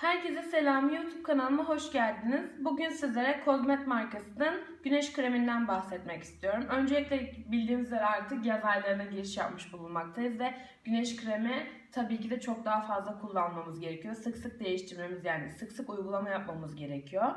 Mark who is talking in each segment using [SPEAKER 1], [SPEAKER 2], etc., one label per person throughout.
[SPEAKER 1] Herkese selam. YouTube kanalıma hoş geldiniz. Bugün sizlere Kozmet markasının güneş kreminden bahsetmek istiyorum. Öncelikle bildiğiniz üzere artık yaz aylarına giriş yapmış bulunmaktayız ve güneş kremi tabii ki de çok daha fazla kullanmamız gerekiyor. Sık sık değiştirmemiz yani sık sık uygulama yapmamız gerekiyor.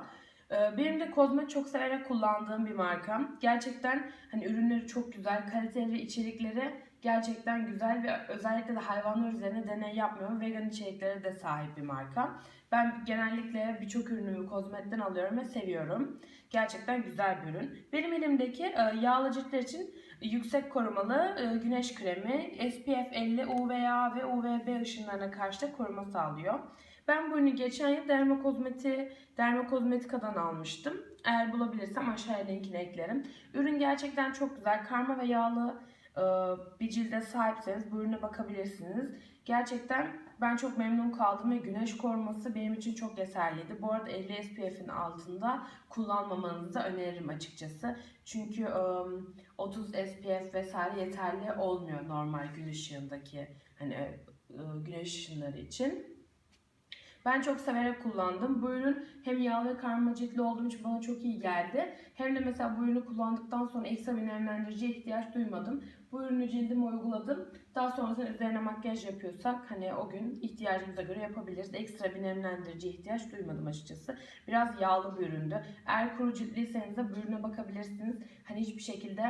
[SPEAKER 1] Ee, Benim de Kozmet çok severek kullandığım bir marka. Gerçekten hani ürünleri çok güzel, kaliteli içerikleri gerçekten güzel ve özellikle de hayvanlar üzerine deney yapmıyor. Vegan içeriklere de sahip bir marka. Ben genellikle birçok ürünümü Kozmet'ten alıyorum ve seviyorum. Gerçekten güzel bir ürün. Benim elimdeki e, yağlı ciltler için yüksek korumalı e, güneş kremi SPF 50 UVA ve UVB ışınlarına karşı da koruma sağlıyor. Ben bu ürünü geçen yıl Dermakozmeti, Dermakozmetika'dan almıştım. Eğer bulabilirsem aşağıya linkini eklerim. Ürün gerçekten çok güzel. Karma ve yağlı bir cilde sahipseniz bu ürüne bakabilirsiniz. Gerçekten ben çok memnun kaldım ve güneş koruması benim için çok yeterliydi. Bu arada 50 SPF'in altında kullanmamanızı öneririm açıkçası. Çünkü e, 30 SPF vesaire yeterli olmuyor normal gün ışığındaki hani e, güneş ışınları için. Ben çok severek kullandım. Bu ürün hem yağlı ve karma olduğum için bana çok iyi geldi. Hem de mesela bu ürünü kullandıktan sonra ekstra bir nemlendiriciye ihtiyaç duymadım. Bu ürünü cildime uyguladım. Daha sonrasında üzerine makyaj yapıyorsak hani o gün ihtiyacımıza göre yapabiliriz. Ekstra bir nemlendiriciye ihtiyaç duymadım açıkçası. Biraz yağlı bir üründü. Eğer kuru ciltliyseniz de bu ürüne bakabilirsiniz. Hani hiçbir şekilde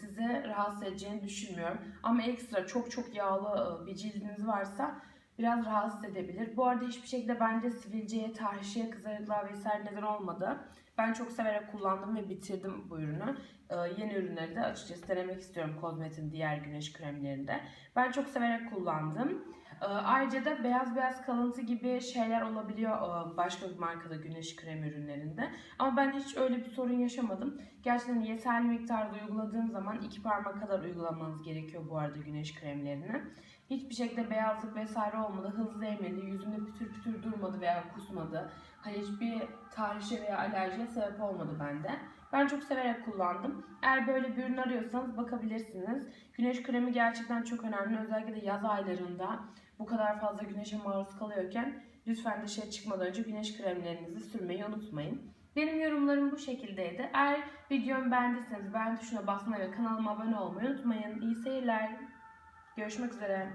[SPEAKER 1] sizi rahatsız edeceğini düşünmüyorum. Ama ekstra çok çok yağlı bir cildiniz varsa biraz rahatsız edebilir. Bu arada hiçbir şekilde bence sivilceye, tahrişeye, kızarıklığa vesaire neden olmadı. Ben çok severek kullandım ve bitirdim bu ürünü. Ee, yeni ürünleri de açıkçası denemek istiyorum Kozmet'in diğer güneş kremlerinde. Ben çok severek kullandım. Ee, ayrıca da beyaz beyaz kalıntı gibi şeyler olabiliyor e, başka bir markada güneş krem ürünlerinde. Ama ben hiç öyle bir sorun yaşamadım. Gerçekten yeterli miktarda uyguladığım zaman iki parmak kadar uygulamanız gerekiyor bu arada güneş kremlerini. Hiçbir şekilde beyazlık vesaire olmadı, hızlı emedi, yüzümde pütür pütür durmadı veya kusmadı. Hani hiçbir tahrişe veya alerjiye sebep olmadı bende. Ben çok severek kullandım. Eğer böyle bir ürün arıyorsanız bakabilirsiniz. Güneş kremi gerçekten çok önemli. Özellikle de yaz aylarında bu kadar fazla güneşe maruz kalıyorken lütfen dışarı çıkmadan önce güneş kremlerinizi sürmeyi unutmayın. Benim yorumlarım bu şekildeydi. Eğer videomu beğendiyseniz beğen tuşuna basmayı ve kanalıma abone olmayı unutmayın. İyi seyirler. Görüşmek üzere.